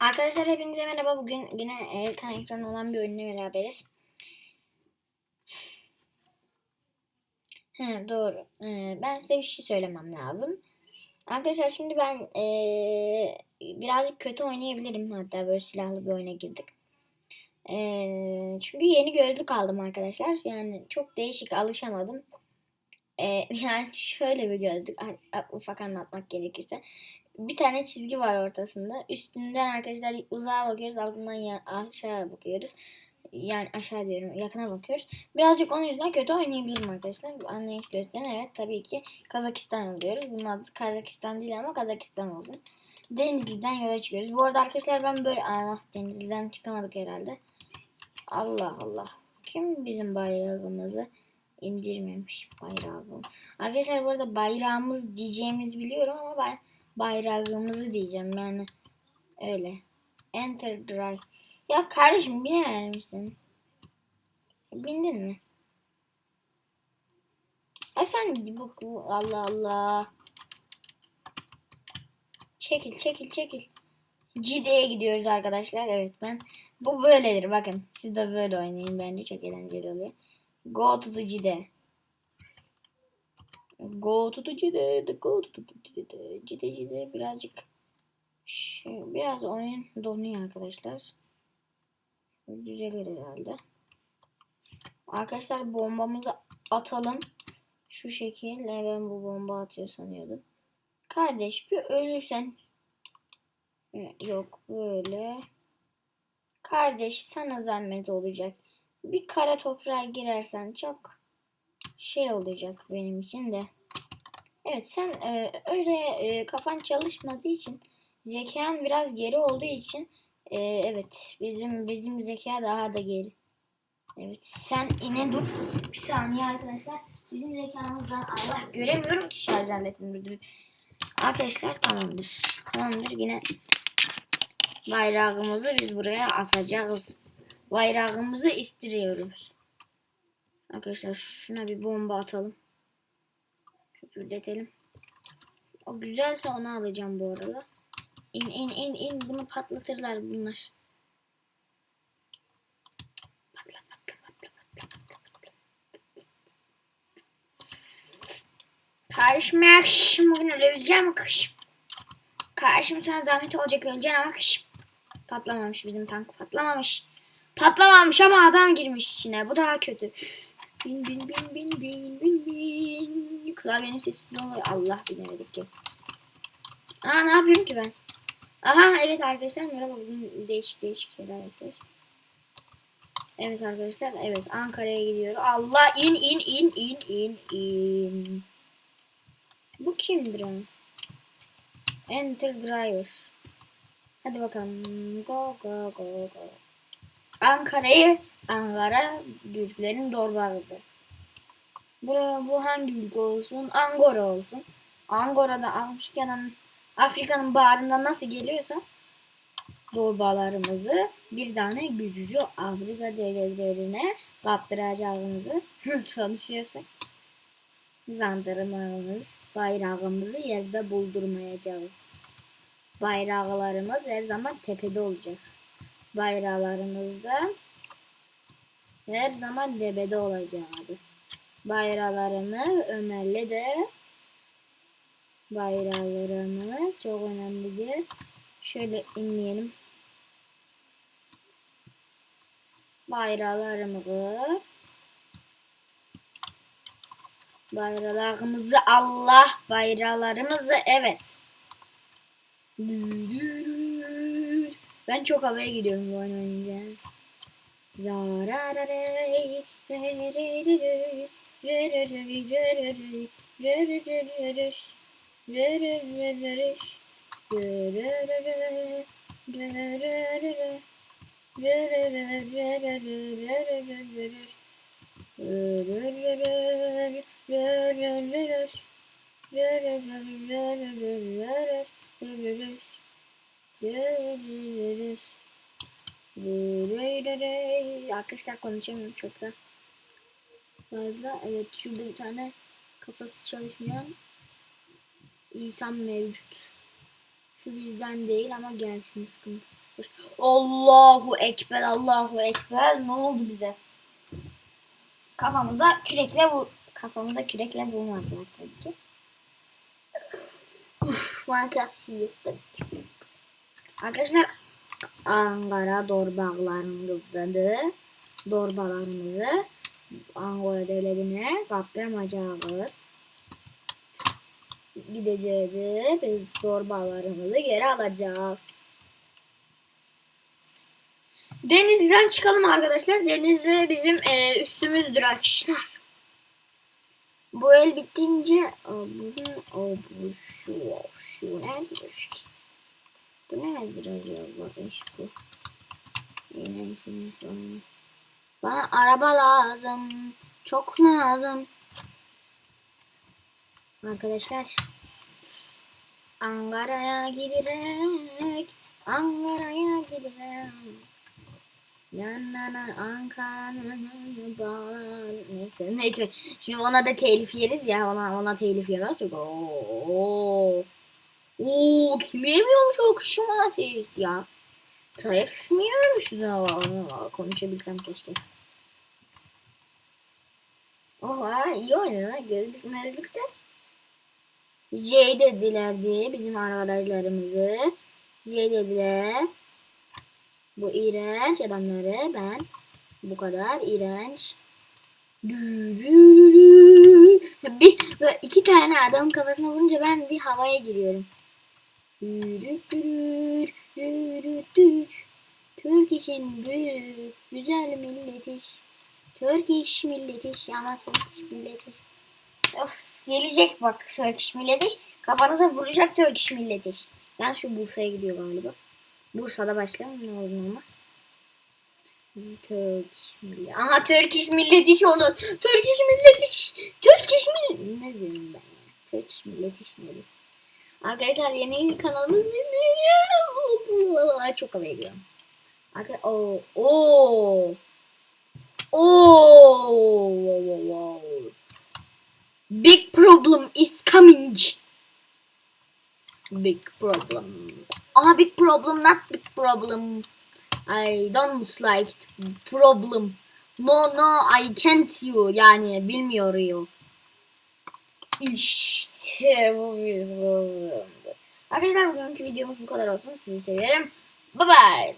Arkadaşlar hepinize merhaba. Bugün yine e, tam ekran olan bir oyunla beraberiz. He, doğru. Ee, ben size bir şey söylemem lazım. Arkadaşlar şimdi ben e, birazcık kötü oynayabilirim. Hatta böyle silahlı bir oyuna girdik. E, çünkü yeni gözlük aldım arkadaşlar. Yani çok değişik alışamadım. E, yani şöyle bir gözlük. Ufak anlatmak gerekirse bir tane çizgi var ortasında. Üstünden arkadaşlar uzağa bakıyoruz. Altından ya aşağı bakıyoruz. Yani aşağı diyorum. Yakına bakıyoruz. Birazcık onun yüzünden kötü oynayabilirim arkadaşlar. Anlayış gösterin. Evet tabii ki Kazakistan oluyoruz. Bunun adı Kazakistan değil ama Kazakistan olsun. Denizli'den yola çıkıyoruz. Bu arada arkadaşlar ben böyle... Allah Denizli'den çıkamadık herhalde. Allah Allah. Kim bizim bayrağımızı indirmemiş bayrağımı. Arkadaşlar bu arada bayrağımız diyeceğimizi biliyorum ama ben bayrağımızı diyeceğim yani öyle. Enter drive. Ya kardeşim biner misin? Bindin mi? Ya sen bu- Allah Allah. Çekil çekil çekil. Cide'ye gidiyoruz arkadaşlar. Evet ben. Bu böyledir bakın. Siz de böyle oynayın. Bence çok eğlenceli oluyor. Go to the Cide. Go to the Cide. the Go to the Cide. Cide birazcık şey, biraz oyun donuyor arkadaşlar. Düzelir herhalde. Arkadaşlar bombamızı atalım. Şu şekilde ben bu bomba atıyor sanıyordum. Kardeş bir ölürsen yok böyle. Kardeş sana zahmet olacak. Bir kara toprağa girersen çok şey olacak benim için de. Evet sen e, öyle e, kafan çalışmadığı için zekan biraz geri olduğu için e, evet bizim bizim zeka daha da geri. Evet sen ine dur. Bir saniye arkadaşlar. Bizim zekamızdan Allah göremiyorum ki şarj aletini. Arkadaşlar tamamdır. Tamamdır yine bayrağımızı biz buraya asacağız. Bayrağımızı istiriyoruz. Arkadaşlar şuna bir bomba atalım. Köpürdetelim. O güzelse onu alacağım bu arada. İn in in in bunu patlatırlar bunlar. Patla patla patla patla patla patla. Kardeşim ya kışım bugün ölebileceğim kışım. Kardeşim sana zahmet olacak öleceksin ama kışım. Patlamamış bizim tank patlamamış. Patlamamış ama adam girmiş içine. Bu daha kötü. Bin bin bin bin bin bin bin. Klavyenin sesi ne? Allah bilemedik ki. Aa ne yapıyorum ki ben? Aha evet arkadaşlar merhaba bugün değişik değişik şeyler yapıyoruz. Evet arkadaşlar evet Ankara'ya gidiyoruz. Allah in in in in in in. Bu kimdir o? Enter driver. Hadi bakalım. Go go go go. Ankara'yı Ankara Türklerin Dorbağı'dır. Buraya bu hangi ülke olsun? Angora olsun. Angora'da Afrika'nın Afrika'nın bağrından nasıl geliyorsa dorbalarımızı bir tane gücücü Afrika devletlerine kaptıracağımızı konuşuyorsak zandırmamız, bayrağımızı yerde buldurmayacağız. Bayraklarımız her zaman tepede olacak. Bayraklarımız da her zaman debede olacak abi. Bayraklarımız Ömer'le de bayraklarımız çok önemlidir. Şöyle inleyelim. Bayraklarımızı Bayraklarımızı Allah bayraklarımızı evet. Ben çok havaya gidiyorum bu oyun oynayınca. La ra ra re re re re re re re re re re re Arkadaşlar konuşamıyorum çok da fazla. Evet şurada bir tane kafası çalışmayan insan mevcut. Şu bizden değil ama gelsin sıkıntı sıfır. Allahu Ekber, Allahu Ekber. Ne oldu bize? Kafamıza kürekle vur. Kafamıza kürekle vurmadılar tabii ki. Minecraft şimdi tabii ki. Arkadaşlar Ankara doğrbağlarımızdadır. Doğrbağlarımızı Angola devletine kaptırmayacağız. Gideceğiz. Biz zorbalarımızı geri alacağız. Denizli'den çıkalım arkadaşlar. Denizli bizim e, üstümüzdür arkadaşlar. Bu el bittince o, bu ne? O, bu şu, şu nedir? Bu nedir acaba iş bu? Neyse. Bana araba lazım. Çok lazım. Arkadaşlar. Ankara'ya giderek. Ankara'ya giderek. Yanına Ankara'nın bağlar. Neyse neyse. Şimdi ona da telif yeriz ya. Ona, ona telif yemez. Çünkü ooo. Oo, kim yemiyormuş o kışın ona telif ya. Telif mi yiyormuş? Konuşabilsem keşke. Oha iyi oynuyor. Gözlük mözlük de. J dediler diye bizim arkadaşlarımızı. J dediler. Bu iğrenç adamları ben bu kadar iğrenç. Bir böyle iki tane adamın kafasına vurunca ben bir havaya giriyorum. Türk işin büyük, güzel milletiş. Türk iş milletiş ama Türk iş milletiş. Of gelecek bak Türk iş milletiş. Kafanıza vuracak Türk iş milletiş. Ben şu Bursa'ya gidiyor galiba. Bursa'da başlayalım ne olur olmaz. Türk iş milletiş. Aha Türk iş milletiş olur. Türk iş milletiş. Türk iş milletiş. Ne diyorum ben ya? Türk iş milletiş nedir? Arkadaşlar yeni kanalımız ne? Çok havaya gidiyorum. Arkadaşlar o o wow. Big problem is coming. Big problem. Ah, big problem, not big problem. I don't like problem. No, no, I can't you. Yani bilmiyor you. İşte bu yüzden. Arkadaşlar bugünkü videomuz bu kadar olsun. Sizi seviyorum. Bye bye.